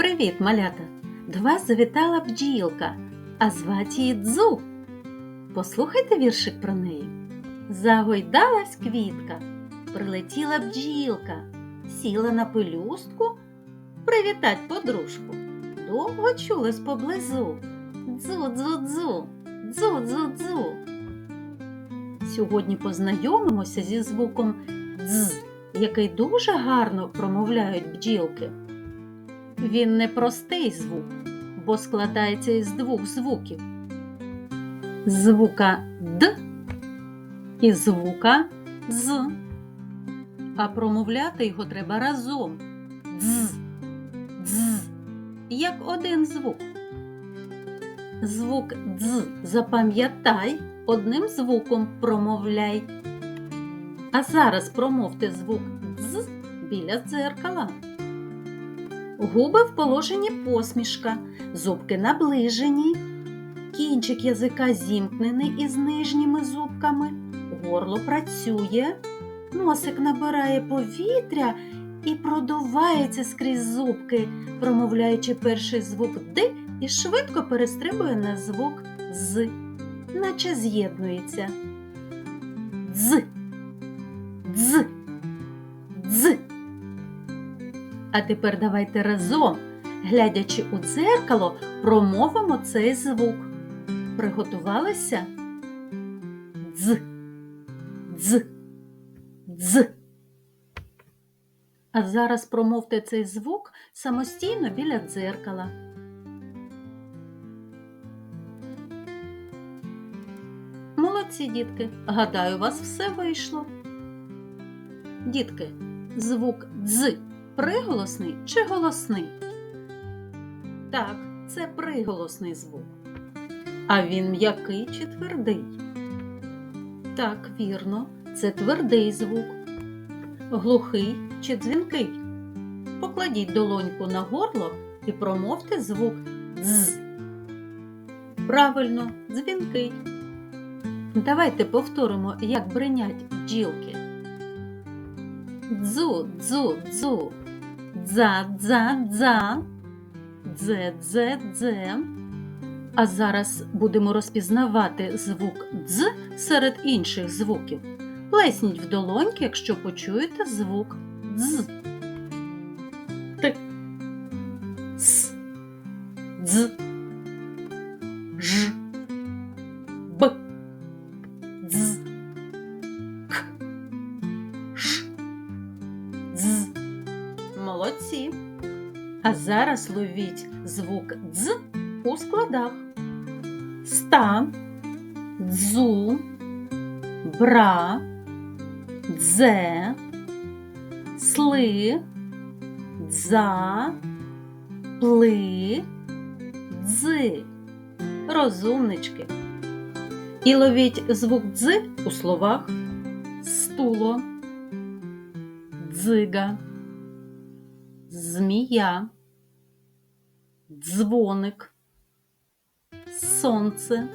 Привіт, малята! До вас завітала бджілка, а звати її Дзу. Послухайте віршик про неї. Загойдалась квітка, прилетіла бджілка, сіла на пелюстку, привітать подружку. Довго чулась поблизу. Дзу-дзу-дзу, дзу-дзу-дзу. Сьогодні познайомимося зі звуком дз, який дуже гарно промовляють бджілки. Він не простий звук, бо складається із двох звуків. Звука Д і звука З. А промовляти його треба разом. Дз, дз, як один звук. Звук дз запам'ятай, одним звуком промовляй. А зараз промовте звук дз біля дзеркала. Губи в положенні посмішка, зубки наближені, кінчик язика зімкнений із нижніми зубками, горло працює, носик набирає повітря і продувається скрізь зубки, промовляючи перший звук Д і швидко перестрибує на звук З, наче з'єднується. Дз, дз, А тепер давайте разом, глядячи у дзеркало, промовимо цей звук. Приготувалися? Дз, дз, дз. А зараз промовте цей звук самостійно біля дзеркала. Молодці, дітки. Гадаю, у вас все вийшло. Дітки, звук дз приголосний чи голосний? Так, це приголосний звук. А він м'який чи твердий? Так, вірно, це твердий звук. Глухий чи дзвінкий? Покладіть долоньку на горло і промовте звук дз. Правильно, дзвінкий. Давайте повторимо, як бринять бджілки. Дзу, дзу, дзу. Дза, дза, дза. Дзе, дзе, дзе. А зараз будемо розпізнавати звук дз серед інших звуків. Плесніть в долоньки, якщо почуєте звук дз. Т. С. Дз. Ж. Б. А зараз ловіть звук дз у складах. Ста, дзу, бра, дзе, сли, дза, пли, дзи. Розумнички. І ловіть звук дзи у словах стуло, дзига, змія, дзвоник, сонце,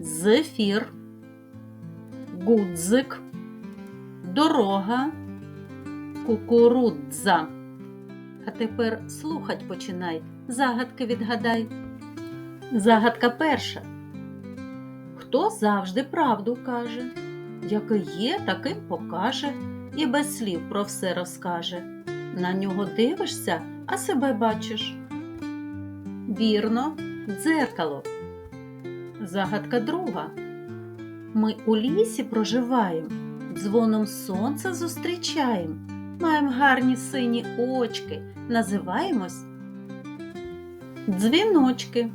зефір, гудзик, дорога, кукурудза. А тепер слухать починай, загадки відгадай. Загадка перша. Хто завжди правду каже, яке є, таким покаже, і без слів про все розкаже. На нього дивишся, а себе бачиш. Вірно, дзеркало. Загадка друга. Ми у лісі проживаємо, дзвоном сонця зустрічаємо, маємо гарні сині очки, називаємось дзвіночки.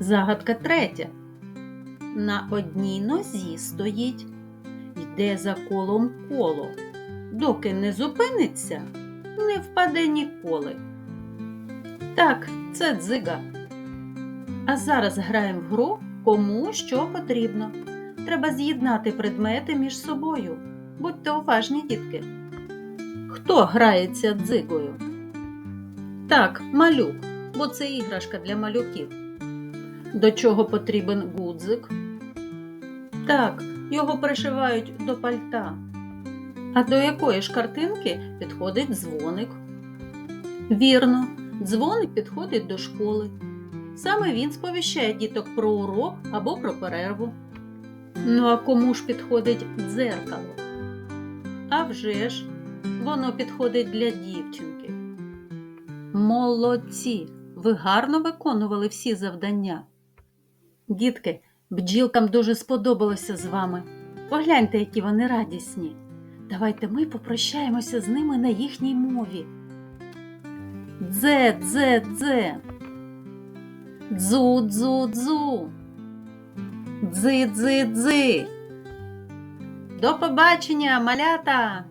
Загадка третя. На одній нозі стоїть, йде за колом коло, доки не зупиниться, не впаде ніколи. Так, це дзига. А зараз граємо в гру кому що потрібно. Треба з'єднати предмети між собою. Будьте уважні, дітки. Хто грається дзигою? Так, малюк, бо це іграшка для малюків. До чого потрібен гудзик? Так, його пришивають до пальта. А до якої ж картинки підходить дзвоник? Вірно, дзвоник підходить до школи. Саме він сповіщає діток про урок або про перерву. Ну а кому ж підходить дзеркало? А вже ж, воно підходить для дівчинки. Молодці! Ви гарно виконували всі завдання. Дітки, бджілкам дуже сподобалося з вами. Погляньте, які вони радісні. Давайте ми попрощаємося з ними на їхній мові. Дзе, дзе, дзе. Дзу, дзу, дзу. Дзи, дзи, дзи. До побачення, малята!